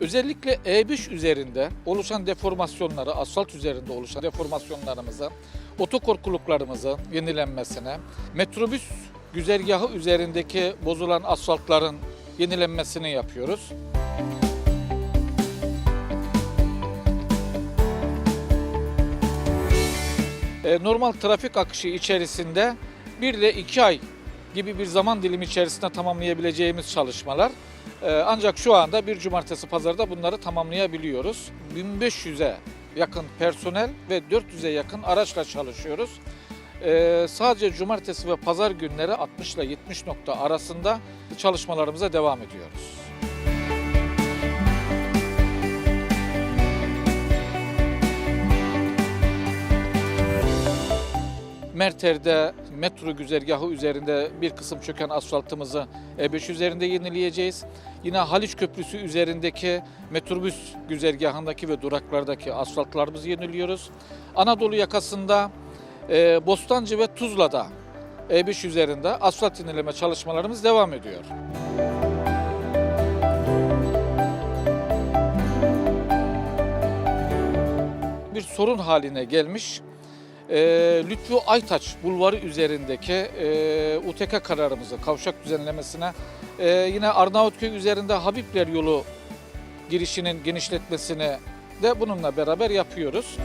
Özellikle E5 üzerinde oluşan deformasyonları, asfalt üzerinde oluşan deformasyonlarımızı, otokorkuluklarımızın yenilenmesine, metrobüs güzergahı üzerindeki bozulan asfaltların yenilenmesini yapıyoruz. E, normal trafik akışı içerisinde 1 ile 2 ay gibi bir zaman dilimi içerisinde tamamlayabileceğimiz çalışmalar. E, ancak şu anda bir cumartesi pazarda bunları tamamlayabiliyoruz. 1500'e yakın personel ve 400'e yakın araçla çalışıyoruz. E, sadece cumartesi ve pazar günleri 60 ile 70 nokta arasında çalışmalarımıza devam ediyoruz. Merter'de metro güzergahı üzerinde bir kısım çöken asfaltımızı E5 üzerinde yenileyeceğiz. Yine Haliç Köprüsü üzerindeki metrobüs güzergahındaki ve duraklardaki asfaltlarımızı yeniliyoruz. Anadolu yakasında e, Bostancı ve Tuzla'da E5 üzerinde asfalt yenileme çalışmalarımız devam ediyor. Bir sorun haline gelmiş e, Lütfü Aytaç Bulvarı üzerindeki e, UTK kararımızı kavşak düzenlemesine e, yine Arnavutköy üzerinde Habibler yolu girişinin genişletmesini de bununla beraber yapıyoruz.